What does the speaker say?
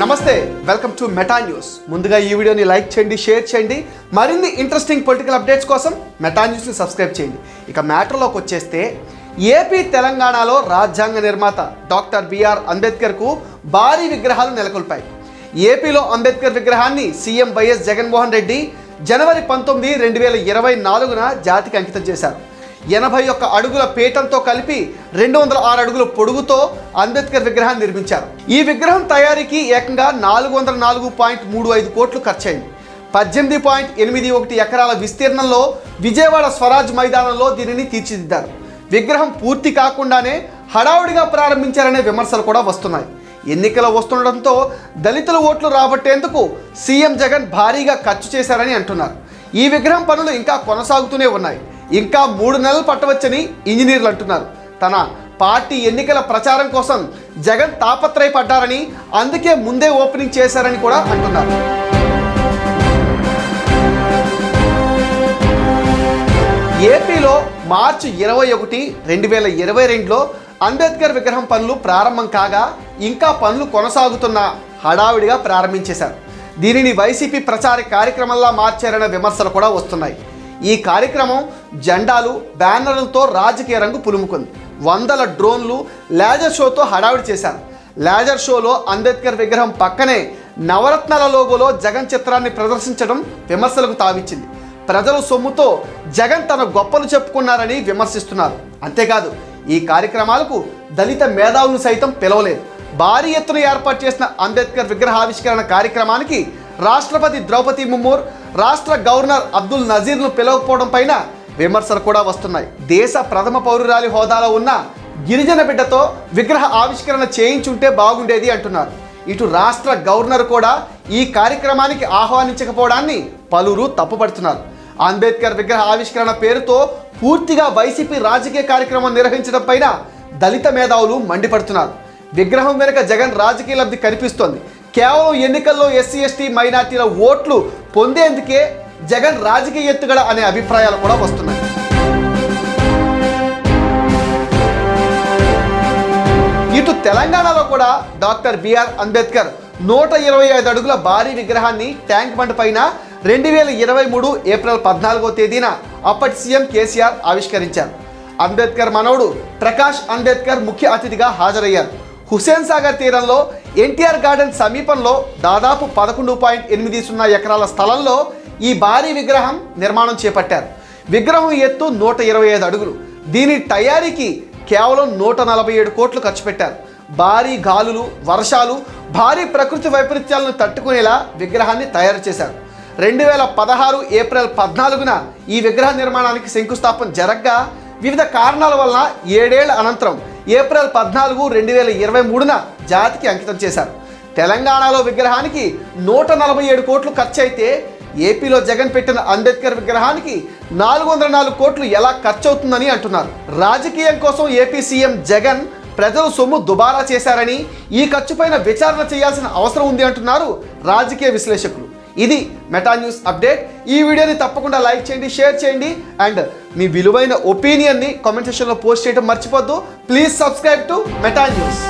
నమస్తే welcome to Meta news ముందుగా ఈ వీడియోని లైక్ చేయండి షేర్ చేయండి. మరిన్ని ఇంట్రెస్టింగ్ పొలిటికల్ అప్డేట్స్ కోసం మెటా న్యూస్ని సబ్స్క్రైబ్ చేయండి. ఇక మ్యాటర్లోకి వచ్చేస్తే ఏపీ తెలంగాణలో రాజ్యాంగ నిర్మాత డాక్టర్ బిఆర్ అంబేద్కర్కు భారీ విగ్రహాలు నెలకొల్పాయి. ఏపీలో అంబేద్కర్ విగ్రహాన్ని సీఎం వైఎస్ జగన్మోహన్ రెడ్డి జనవరి పంతొమ్మిది రెండు వేల ఇరవై నాలుగున జాతికి అంకితం చేశారు. ఎనభై ఒక్క అడుగుల పీఠంతో కలిపి రెండు వందల ఆరు అడుగుల పొడుగుతో అంబేద్కర్ విగ్రహాన్ని నిర్మించారు. ఈ విగ్రహం తయారీకి ఏకంగా నాలుగు వందల నాలుగు పాయింట్ మూడు ఐదు కోట్లు ఖర్చయింది. పద్దెనిమిది పాయింట్ ఎనిమిది ఒకటి ఎకరాల విస్తీర్ణంలో విజయవాడ స్వరాజ్ మైదానంలో దీనిని తీర్చిదిద్దారు. విగ్రహం పూర్తి కాకుండానే హడావుడిగా ప్రారంభించారనే విమర్శలు కూడా వస్తున్నాయి. ఎన్నికలు వస్తుండటంతో దళితుల ఓట్లు రాబట్టేందుకు సీఎం జగన్ భారీగా ఖర్చు చేశారని అంటున్నారు. ఈ విగ్రహం పనులు ఇంకా కొనసాగుతూనే ఉన్నాయి. ఇంకా మూడు నెలలు పట్టవచ్చని ఇంజనీర్లు అంటున్నారు. తన పార్టీ ఎన్నికల ప్రచారం కోసం జగన్ తాపత్రయపడ్డారని అందుకే ముందే ఓపెనింగ్ చేశారని కూడా అంటున్నారు. ఏపీలో మార్చి ఇరవై ఒకటి రెండు వేల ఇరవై రెండులో అంబేద్కర్ విగ్రహం పనులు ప్రారంభం కాగా ఇంకా పనులు కొనసాగుతున్న హడావిడిగా ప్రారంభించేశారు. దీనిని వైసీపీ ప్రచార కార్యక్రమంలా మార్చారనే విమర్శలు కూడా వస్తున్నాయి. ఈ కార్యక్రమం జెండాలు బ్యానర్లతో రాజకీయ రంగు పులుముకుంది. వందల డ్రోన్లు లేజర్ షోతో హడావిడి చేశారు. లేజర్ షోలో అంబేద్కర్ విగ్రహం పక్కనే నవరత్నాల లోగోలో జగన్ చిత్రాన్ని ప్రదర్శించడం విమర్శలకు తావిచ్చింది. ప్రజల సొమ్ముతో జగన్ తన గొప్పలు చెప్పుకున్నారని విమర్శిస్తున్నారు. అంతేకాదు ఈ కార్యక్రమాలకు దళిత మేధావులను సైతం పిలవలేదు. భారీ ఎత్తున ఏర్పాటు చేసిన అంబేద్కర్ విగ్రహావిష్కరణ కార్యక్రమానికి రాష్ట్రపతి ద్రౌపది ముర్మూర్ రాష్ట్ర గవర్నర్ అబ్దుల్ నజీర్ను పిలవకపోవడం పైన విమర్శలు కూడా వస్తున్నాయి. దేశ ప్రథమ పౌరురాలి హోదాలో ఉన్న గిరిజన బిడ్డతో విగ్రహ ఆవిష్కరణ చేయించుంటే బాగుండేది అంటున్నారు. ఇటు రాష్ట్ర గవర్నర్ కూడా ఈ కార్యక్రమానికి ఆహ్వానించకపోవడాన్ని పలువురు తప్పుపడుతున్నారు. అంబేద్కర్ విగ్రహ ఆవిష్కరణ పేరుతో పూర్తిగా వైసీపీ రాజకీయ కార్యక్రమం నిర్వహించడం పైన దళిత మేధావులు మండిపడుతున్నారు. విగ్రహం వెనుక జగన్ రాజకీయ లబ్ధి కనిపిస్తోంది. కేవలం ఎన్నికల్లో ఎస్సీ ఎస్టీ మైనార్టీల ఓట్లు పొందేందుకే జగన్ రాజకీయ ఎత్తుగడ అనే అభిప్రాయాలు కూడా వస్తున్నాయి. ఇటు తెలంగాణలో కూడా డాక్టర్ బిఆర్ అంబేద్కర్ నూట ఇరవై ఐదు అడుగుల భారీ విగ్రహాన్ని ట్యాంక్ బండ్ పైన రెండు వేల ఇరవై మూడు ఏప్రిల్ పద్నాలుగో తేదీన అప్పటి సీఎం కేసీఆర్ ఆవిష్కరించారు. అంబేద్కర్ మనవడు ప్రకాష్ అంబేద్కర్ ముఖ్య అతిథిగా హాజరయ్యారు. హుసేన్ సాగర్ తీరంలో ఎన్టీఆర్ గార్డెన్ సమీపంలో దాదాపు పదకొండు పాయింట్ ఎనిమిది సున్నా ఎకరాల స్థలంలో ఈ భారీ విగ్రహం నిర్మాణం చేపట్టారు. విగ్రహం ఎత్తు నూట ఇరవై ఐదు అడుగులు. దీని తయారీకి కేవలం నూట నలభై ఏడు కోట్లు ఖర్చు పెట్టారు. భారీ గాలులు వర్షాలు భారీ ప్రకృతి వైపరీత్యాలను తట్టుకునేలా విగ్రహాన్ని తయారు చేశారు. రెండు వేల పదహారు ఏప్రిల్ పద్నాలుగున ఈ విగ్రహ నిర్మాణానికి శంకుస్థాపన జరగ్గా వివిధ కారణాల వలన ఏడేళ్ళ అనంతరం ఏప్రిల్ పద్నాలుగు రెండు వేల ఇరవై మూడున జాతికి అంకితం చేశారు. తెలంగాణలో విగ్రహానికి నూట నలభై ఏడు కోట్లు ఖర్చు అయితే ఏపీలో జగన్ పెట్టిన అంబేద్కర్ విగ్రహానికి నాలుగు వందల నాలుగు కోట్లు ఎలా ఖర్చు అవుతుందని అంటున్నారు. రాజకీయం కోసం ఏపీ సీఎం జగన్ ప్రజలు సొమ్ము దుబారా చేశారని ఈ ఖర్చుపైన విచారణ చేయాల్సిన అవసరం ఉంది అంటున్నారు రాజకీయ విశ్లేషకులు. ఇది మెటా న్యూస్ అప్డేట్ ఈ వీడియోని తప్పకుండా లైక్ చేయండి షేర్ చేయండి అండ్ మీ విలువైన ఒపీనియన్ని కామెంట్ సెక్షన్లో పోస్ట్ చేయడం మర్చిపోద్దు. Please subscribe to Meta news